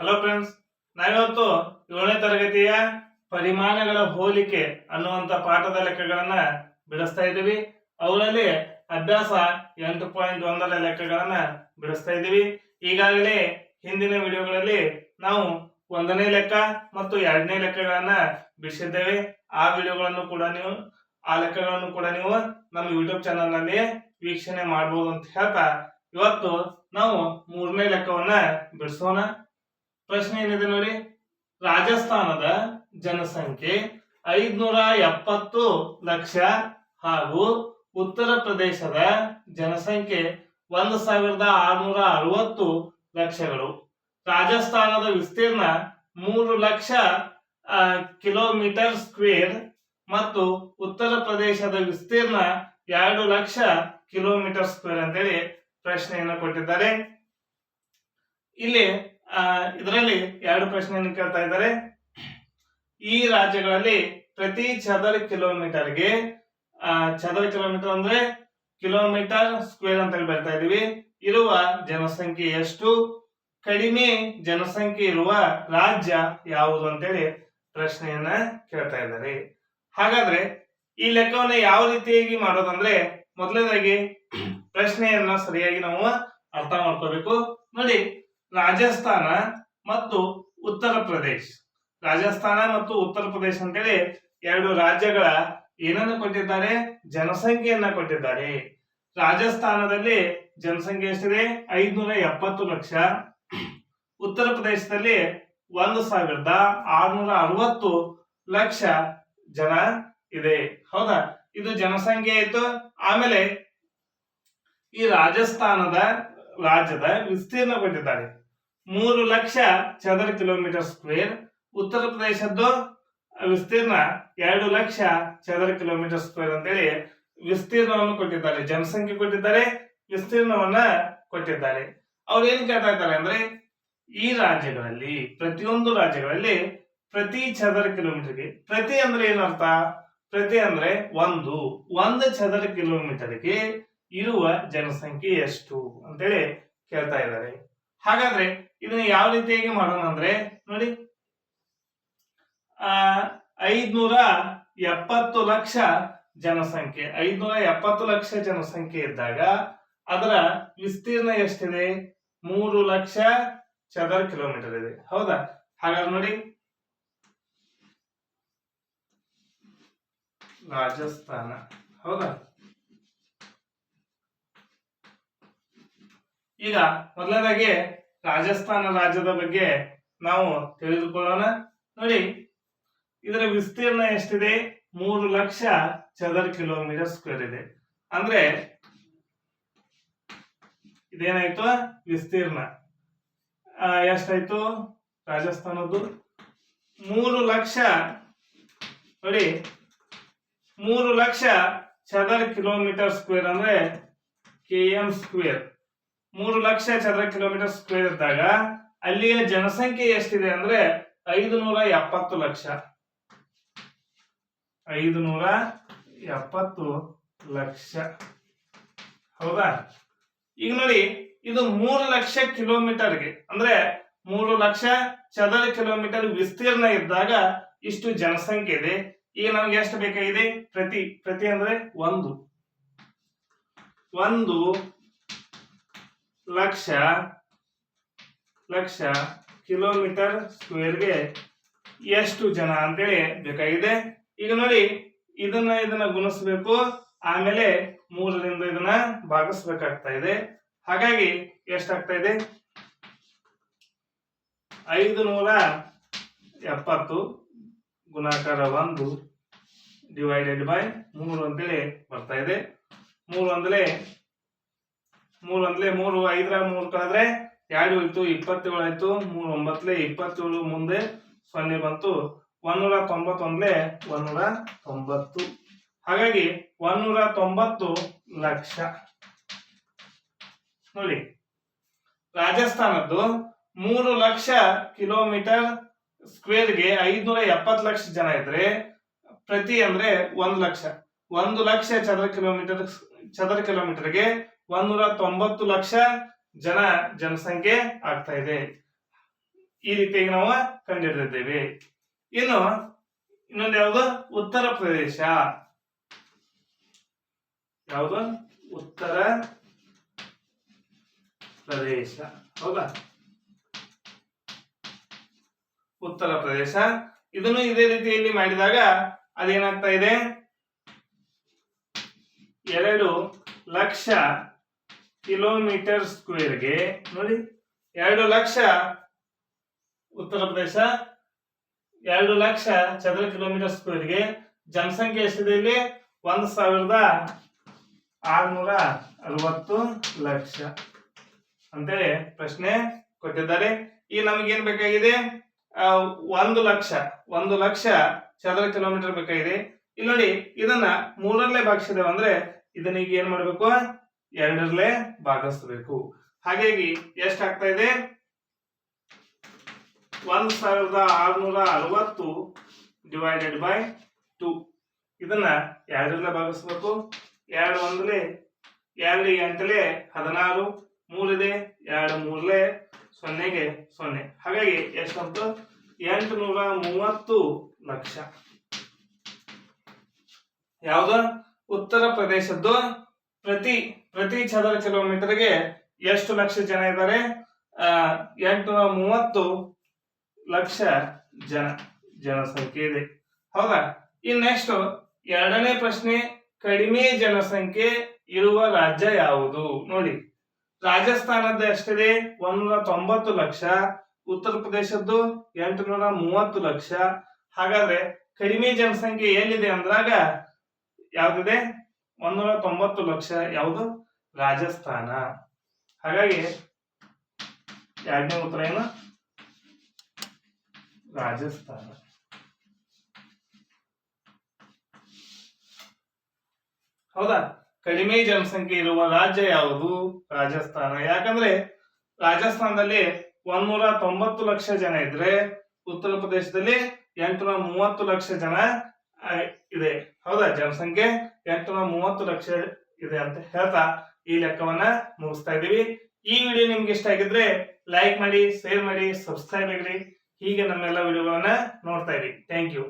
Hello friends ನಾವಿವತ್ತು ಏಳನೇ ತರಗತಿಯ ಪರಿಮಾಣಗಳ ಹೋಲಿಕೆ ಅನ್ನುವಂಥ ಪಾಠದ ಲೆಕ್ಕಗಳನ್ನ ಬಿಡಿಸ್ತಾ ಇದ್ದೀವಿ. ಅವರಲ್ಲಿ ಅಭ್ಯಾಸ ಎಂಟು ಪಾಯಿಂಟ್ ಒಂದರ ಲೆಕ್ಕಗಳನ್ನ ಬಿಡಿಸ್ತಾ ಇದ್ದೀವಿ. ಈಗಾಗಲೇ ಹಿಂದಿನ ವಿಡಿಯೋಗಳಲ್ಲಿ ನಾವು ಒಂದನೇ ಲೆಕ್ಕ ಮತ್ತು ಎರಡನೇ ಲೆಕ್ಕಗಳನ್ನ ಬಿಡಿಸಿದ್ದೇವೆ. ಆ ವಿಡಿಯೋಗಳನ್ನು ಕೂಡ ನೀವು, ಆ ಲೆಕ್ಕಗಳನ್ನು ಕೂಡ ನೀವು ನಮ್ಮ ಯೂಟ್ಯೂಬ್ ಚಾನಲ್ನಲ್ಲಿ ವೀಕ್ಷಣೆ ಮಾಡಬಹುದು ಅಂತ ಹೇಳ್ತಾ, ಇವತ್ತು ನಾವು ಮೂರನೇ ಲೆಕ್ಕವನ್ನ ಬಿಡಿಸೋಣ. ಪ್ರಶ್ನೆ ಏನಿದೆ ನೋಡಿ? ರಾಜಸ್ಥಾನದ ಜನಸಂಖ್ಯೆ ಐದ್ನೂರ ಎಪ್ಪತ್ತು ಲಕ್ಷ ಹಾಗೂ ಉತ್ತರ ಪ್ರದೇಶದ ಜನಸಂಖ್ಯೆ ಒಂದು ಸಾವಿರದ ಆರುನೂರ ಅರವತ್ತು ಲಕ್ಷಗಳು. ರಾಜಸ್ಥಾನದ ವಿಸ್ತೀರ್ಣ ಮೂರು ಲಕ್ಷ ಕಿಲೋಮೀಟರ್ ಸ್ಕ್ವೇರ್ ಮತ್ತು ಉತ್ತರ ಪ್ರದೇಶದ ವಿಸ್ತೀರ್ಣ ಎರಡು ಲಕ್ಷ ಕಿಲೋಮೀಟರ್ ಸ್ಕ್ವೇರ್ ಅಂತೇಳಿ ಪ್ರಶ್ನೆಯನ್ನು ಕೊಟ್ಟಿದ್ದಾರೆ. ಇಲ್ಲಿ ಇದರಲ್ಲಿ ಎರಡು ಪ್ರಶ್ನೆಯನ್ನು ಕೇಳ್ತಾ ಇದ್ದಾರೆ. ಈ ರಾಜ್ಯಗಳಲ್ಲಿ ಪ್ರತಿ ಚದರ ಕಿಲೋಮೀಟರ್ಗೆ ಚದರ ಕಿಲೋಮೀಟರ್ ಅಂದ್ರೆ ಕಿಲೋಮೀಟರ್ ಸ್ಕ್ವೇರ್ ಅಂತ ಹೇಳಿ ಬರ್ತಾ ಇದೀವಿ ಇರುವ ಜನಸಂಖ್ಯೆ ಎಷ್ಟು? ಕಡಿಮೆ ಜನಸಂಖ್ಯೆ ಇರುವ ರಾಜ್ಯ ಯಾವುದು ಅಂತೇಳಿ ಪ್ರಶ್ನೆಯನ್ನ ಕೇಳ್ತಾ ಇದ್ದಾರೆ. ಹಾಗಾದ್ರೆ ಈ ಲೆಕ್ಕವನ್ನ ಯಾವ ರೀತಿಯಾಗಿ ಮಾಡೋದಂದ್ರೆ ಮೊದಲನೇದಾಗಿ ಪ್ರಶ್ನೆಯನ್ನ ಸರಿಯಾಗಿ ನಾವು ಅರ್ಥ ಮಾಡ್ಕೋಬೇಕು. ನೋಡಿ ರಾಜಸ್ಥಾನ ಮತ್ತು ಉತ್ತರ ಪ್ರದೇಶ. ರಾಜಸ್ಥಾನ ಮತ್ತು ಉತ್ತರ ಪ್ರದೇಶ ಅಂತೇಳಿ ಎರಡು ರಾಜ್ಯಗಳ ಏನನ್ನು ಕೊಟ್ಟಿದ್ದಾರೆ? ಜನಸಂಖ್ಯೆಯನ್ನ ಕೊಟ್ಟಿದ್ದಾರೆ. ರಾಜಸ್ಥಾನದಲ್ಲಿ ಜನಸಂಖ್ಯೆ ಎಷ್ಟಿದೆ? ಐದ್ನೂರ ಎಪ್ಪತ್ತು ಲಕ್ಷ. ಉತ್ತರ ಪ್ರದೇಶದಲ್ಲಿ ಒಂದು ಸಾವಿರದ ಆರ್ನೂರ ಅರವತ್ತು ಲಕ್ಷ ಜನ ಇದೆ. ಹೌದಾ? ಇದು ಜನಸಂಖ್ಯೆ ಆಯ್ತು. ಆಮೇಲೆ ಈ ರಾಜಸ್ಥಾನದ ರಾಜ್ಯದ ವಿಸ್ತೀರ್ಣ ಕೊಟ್ಟಿದ್ದಾರೆ. ಮೂರು ಲಕ್ಷ ಚದರ ಕಿಲೋಮೀಟರ್ ಸ್ಕ್ವೇರ್. ಉತ್ತರ ಪ್ರದೇಶದ್ದು ವಿಸ್ತೀರ್ಣ ಎರಡು ಲಕ್ಷ ಚದರ ಕಿಲೋಮೀಟರ್ ಸ್ಕ್ವೇರ್ ಅಂತೇಳಿ ವಿಸ್ತೀರ್ಣವನ್ನು ಕೊಟ್ಟಿದ್ದಾರೆ. ಜನಸಂಖ್ಯೆ ಕೊಟ್ಟಿದ್ದಾರೆ, ವಿಸ್ತೀರ್ಣವನ್ನ ಕೊಟ್ಟಿದ್ದಾರೆ. ಅವ್ರು ಏನ್ ಕೇಳ್ತಾ ಇದ್ದಾರೆ ಅಂದ್ರೆ ಈ ರಾಜ್ಯಗಳಲ್ಲಿ, ಪ್ರತಿಯೊಂದು ರಾಜ್ಯಗಳಲ್ಲಿ ಪ್ರತಿ ಚದರ ಕಿಲೋಮೀಟರ್ಗೆ, ಪ್ರತಿ ಅಂದ್ರೆ ಏನರ್ಥ? ಪ್ರತಿ ಅಂದ್ರೆ ಒಂದು. ಒಂದು ಚದರ ಕಿಲೋಮೀಟರ್ಗೆ ಇರುವ ಜನಸಂಖ್ಯೆ ಎಷ್ಟು ಅಂತೇಳಿ ಕೇಳ್ತಾ ಇದ್ದಾರೆ. ಹಾಗಾದ್ರೆ ಇದನ್ನ ಯಾವ ರೀತಿಯಾಗಿ ಮಾಡೋಣ ಅಂದ್ರೆ ನೋಡಿ. ಆ, ಐದ್ನೂರ ಎಪ್ಪತ್ತು ಲಕ್ಷ ಜನಸಂಖ್ಯೆ, ಐದ್ನೂರ ಎಪ್ಪತ್ತು ಲಕ್ಷ ಜನಸಂಖ್ಯೆ ಇದ್ದಾಗ ಅದರ ವಿಸ್ತೀರ್ಣ ಎಷ್ಟಿದೆ? ಮೂರು ಲಕ್ಷ ಚದರ ಕಿಲೋಮೀಟರ್ ಇದೆ. ಹೌದಾ? ಹಾಗಾದ್ರೆ ನೋಡಿ. ರಾಜಸ್ಥಾನ. ಹೌದಾ? ಈಗ ಮೊದಲನೇದಾಗಿ ರಾಜಸ್ಥಾನ ರಾಜ್ಯದ ಬಗ್ಗೆ ನಾವು ತಿಳಿದುಕೊಳ್ಳೋಣ. ನೋಡಿ, ಇದರ ವಿಸ್ತೀರ್ಣ ಎಷ್ಟಿದೆ? ಮೂರು ಲಕ್ಷ ಚದರ ಕಿಲೋಮೀಟರ್ ಸ್ಕ್ವೇರ್ ಇದೆ. ಅಂದ್ರೆ, ಇದೇನಾಯ್ತು? ವಿಸ್ತೀರ್ಣ. ಎಷ್ಟಾಯ್ತು? ರಾಜಸ್ಥಾನದ್ದು. ಮೂರು ಲಕ್ಷ, ನೋಡಿ, ಮೂರು ಲಕ್ಷ ಚದರ ಕಿಲೋಮೀಟರ್ ಸ್ಕ್ವೇರ್ ಅಂದ್ರೆ ಕೆ ಎಂ ಸ್ಕ್ವೇರ್ ಮೂರು ಲಕ್ಷ ಚದರ ಕಿಲೋಮೀಟರ್ ಸ್ಕ್ವೇರ್ ಇದ್ದಾಗ ಅಲ್ಲಿಯ ಜನಸಂಖ್ಯೆ ಎಷ್ಟಿದೆ ಅಂದ್ರೆ ಐದು ನೂರ ಎಪ್ಪತ್ತು ಲಕ್ಷ. ಐದು ನೂರ ಎಪ್ಪತ್ತು ಲಕ್ಷ. ಹೌದಾ? ಈಗ ನೋಡಿ, ಇದು ಮೂರು ಲಕ್ಷ ಕಿಲೋಮೀಟರ್ಗೆ ಅಂದ್ರೆ ಮೂರು ಲಕ್ಷ ಚದರ ಕಿಲೋಮೀಟರ್ ವಿಸ್ತೀರ್ಣ ಇದ್ದಾಗ ಇಷ್ಟು ಜನಸಂಖ್ಯೆ ಇದೆ. ಈಗ ನಮ್ಗೆ ಎಷ್ಟು ಬೇಕಾಗಿದೆ? ಪ್ರತಿ ಪ್ರತಿ ಅಂದ್ರೆ ಒಂದು. ಒಂದು ಲಕ್ಷ ಲಕ್ಷ ಕಿಲೋಮೀಟರ್ ಸ್ಕ್ವೇರ್ಗೆ ಎಷ್ಟು ಜನ ಅಂತೇಳಿ ಬೇಕಾಗಿದೆ. ಈಗ ನೋಡಿ, ಇದನ್ನ ಇದನ್ನ ಗುಣಿಸ್ಬೇಕು. ಆಮೇಲೆ ಮೂರರಿಂದ ಇದನ್ನ ಭಾಗಿಸ್ಬೇಕಾಗ್ತಾ ಇದೆ. ಹಾಗಾಗಿ ಎಷ್ಟಾಗ್ತಾ ಇದೆ? ಐದು ನೂರ ಎಪ್ಪತ್ತು ಗುಣಾಕಾರ ಒಂದು ಡಿವೈಡೆಡ್ ಬೈ ಮೂರು ಅಂತೇಳಿ ಬರ್ತಾ ಇದೆ. ಮೂರು ಮೂರು ಒಂದ್ಲೆ ಮೂರು ಐದರ ಮೂರು ಕಳೆದ್ರೆ ಎರಡು ಹೋಯ್ತು ಇಪ್ಪತ್ತೇಳು ಆಯ್ತು, ಮೂರು ಒಂಬತ್ತಲೆ ಇಪ್ಪತ್ತೇಳು ಮುಂದೆ ಸೊನ್ನೆ ಬಂತು. ಒಂದೂರ ತೊಂಬತ್ತೊಂದ್ಲೆ ಒಂದೂರ ತೊಂಬತ್ತು. ಹಾಗಾಗಿ ಒಂದೂರ ತೊಂಬತ್ತು ಲಕ್ಷ. ನೋಡಿ, ರಾಜಸ್ಥಾನದ್ದು ಮೂರು ಲಕ್ಷ ಕಿಲೋಮೀಟರ್ ಸ್ಕ್ವೇರ್ಗೆ ಐದ್ನೂರ ಎಪ್ಪತ್ತು ಲಕ್ಷ ಜನ ಇದ್ರೆ ಪ್ರತಿ ಅಂದ್ರೆ ಒಂದು ಲಕ್ಷ. ಒಂದು ಲಕ್ಷ ಚದರ ಕಿಲೋಮೀಟರ್, ಚದರ ಕಿಲೋಮೀಟರ್ಗೆ ಒಂದೂರ ತೊಂಬತ್ತು ಲಕ್ಷ ಜನ ಜನಸಂಖ್ಯೆ ಆಗ್ತಾ ಇದೆ. ಈ ರೀತಿಯಾಗಿ ನಾವು ಕಂಡುಹಿಡಿದಿದ್ದೇವೆ. ಇನ್ನು ಇನ್ನೊಂದು ಯಾವುದು? ಉತ್ತರ ಪ್ರದೇಶ. ಯಾವುದು? ಉತ್ತರ ಪ್ರದೇಶ. ಹೌದಾ? ಉತ್ತರ ಪ್ರದೇಶ. ಇದನ್ನು ಇದೇ ರೀತಿಯಲ್ಲಿ ಮಾಡಿದಾಗ ಅದೇನಾಗ್ತಾ ಇದೆ? ಎರಡು ಲಕ್ಷ ಕಿಲೋಮೀಟರ್ ಸ್ಕ್ವೇರ್ಗೆ ನೋಡಿ, ಎರಡು ಲಕ್ಷ ಉತ್ತರ ಪ್ರದೇಶ, ಎರಡು ಲಕ್ಷ ಚದರ ಕಿಲೋಮೀಟರ್ ಸ್ಕ್ವೇರ್ಗೆ ಜನಸಂಖ್ಯೆ ಎಷ್ಟಿದೆ ಇಲ್ಲಿ? ಒಂದು ಸಾವಿರದ ಆರ್ನೂರ ಅರವತ್ತು ಲಕ್ಷ. ಅಂತೇಳಿ ಪ್ರಶ್ನೆ ಕೊಟ್ಟಿದ್ದಾರೆ. ಈ ನಮಗೇನ್ ಬೇಕಾಗಿದೆ? ಒಂದು ಲಕ್ಷ ಒಂದು ಲಕ್ಷ ಚದರ ಕಿಲೋಮೀಟರ್ ಬೇಕಾಗಿದೆ. ಇಲ್ಲಿ ನೋಡಿ, ಇದನ್ನ ಮೂರಲ್ಲೇ ಭಾಗಿಸಿದೆ ಅಂದ್ರೆ ಇದನ್ನ ಈಗ ಏನ್ ಮಾಡ್ಬೇಕು? ಎರಡರಲ್ಲೇ ಭಾಗಿಸ್ಬೇಕು ಹಾಗಾಗಿ ಎಷ್ಟಾಗ್ತಾ ಇದೆ? ಒಂದ್ ಸಾವಿರದ ಆರ್ನೂರ ಅರವತ್ತು ಡಿವೈಡೆಡ್ ಬೈ ಟೂ ಇದನ್ನ ಎರಡರಲ್ಲೇ ಭಾಗಿಸ್ಬೇಕು ಎರಡು ಒಂದಲೇ ಎರಡು ಎಂಟಲೆ ಹದಿನಾರು ಮೂರಿದೆ ಎರಡು ಮೂರಲೇ ಸೊನ್ನೆಗೆ ಸೊನ್ನೆ. ಹಾಗಾಗಿ ಎಷ್ಟಂತು? ಎಂಟು ನೂರ ಮೂವತ್ತು ಲಕ್ಷ. ಯಾವುದು? ಉತ್ತರ ಪ್ರದೇಶದ್ದು ಪ್ರತಿ ಪ್ರತಿ ಚದರ ಕಿಲೋಮೀಟರ್ಗೆ ಎಷ್ಟು ಲಕ್ಷ ಜನ ಇದ್ದಾರೆ? ಎಂಟುನೂರ ಮೂವತ್ತು ಲಕ್ಷ ಜನ, ಜನಸಂಖ್ಯೆ ಇದೆ. ಹೌದಾ? ಇನ್ ನೆಕ್ಸ್ಟ್ ಎರಡನೇ ಪ್ರಶ್ನೆ, ಕಡಿಮೆ ಜನಸಂಖ್ಯೆ ಇರುವ ರಾಜ್ಯ ಯಾವುದು? ನೋಡಿ ರಾಜಸ್ಥಾನದ ಎಷ್ಟಿದೆ? ಒಂದೂರ ತೊಂಬತ್ತು ಲಕ್ಷ, ಉತ್ತರ ಪ್ರದೇಶದ್ದು ಎಂಟುನೂರ ಮೂವತ್ತು ಲಕ್ಷ. ಹಾಗಾದ್ರೆ ಕಡಿಮೆ ಜನಸಂಖ್ಯೆ ಎಲ್ಲಿದೆ ಅಂದ್ರಾಗ, ಯಾವ್ದಿದೆ? ಒಂದೂರ ತೊಂಬತ್ತು ಲಕ್ಷ ಯಾವುದು? ರಾಜಸ್ಥಾನ. ಹಾಗಾಗಿ ಎರಡನೇ ಉತ್ತರ ಏನು? ರಾಜಸ್ಥಾನ. ಹೌದಾ? ಕಡಿಮೆ ಜನಸಂಖ್ಯೆ ಇರುವ ರಾಜ್ಯ ಯಾವುದು? ರಾಜಸ್ಥಾನ. ಯಾಕಂದ್ರೆ ರಾಜಸ್ಥಾನದಲ್ಲಿ ಒಂದೂರ ತೊಂಬತ್ತು ಲಕ್ಷ ಜನ ಇದ್ರೆ ಉತ್ತರ ಪ್ರದೇಶದಲ್ಲಿ ಎಂಟುನೂರ ಮೂವತ್ತು ಲಕ್ಷ ಜನ ಇದೆ. ಹೌದಾ, ಜನಸಂಖ್ಯೆ ಎಂಟುನೂರ ಮೂವತ್ತು ಲಕ್ಷ ಇದೆ ಅಂತ ಹೇಳ್ತಾ ಈ ಲೆಕ್ಕವನ್ನ ಮುಗಿಸ್ತಾ ಇದ್ದೀವಿ. ಈ ವಿಡಿಯೋ ನಿಮ್ಗೆ ಇಷ್ಟ ಆಗಿದ್ರೆ ಲೈಕ್ ಮಾಡಿ ಶೇರ್ ಮಾಡಿ ಸಬ್ಸ್ಕ್ರೈಬ್ ಆಗಿರಿ ಹೀಗೆ ನಮ್ಮೆಲ್ಲ ವಿಡಿಯೋಗಳನ್ನ ನೋಡ್ತಾ ಇರಿ. Thank you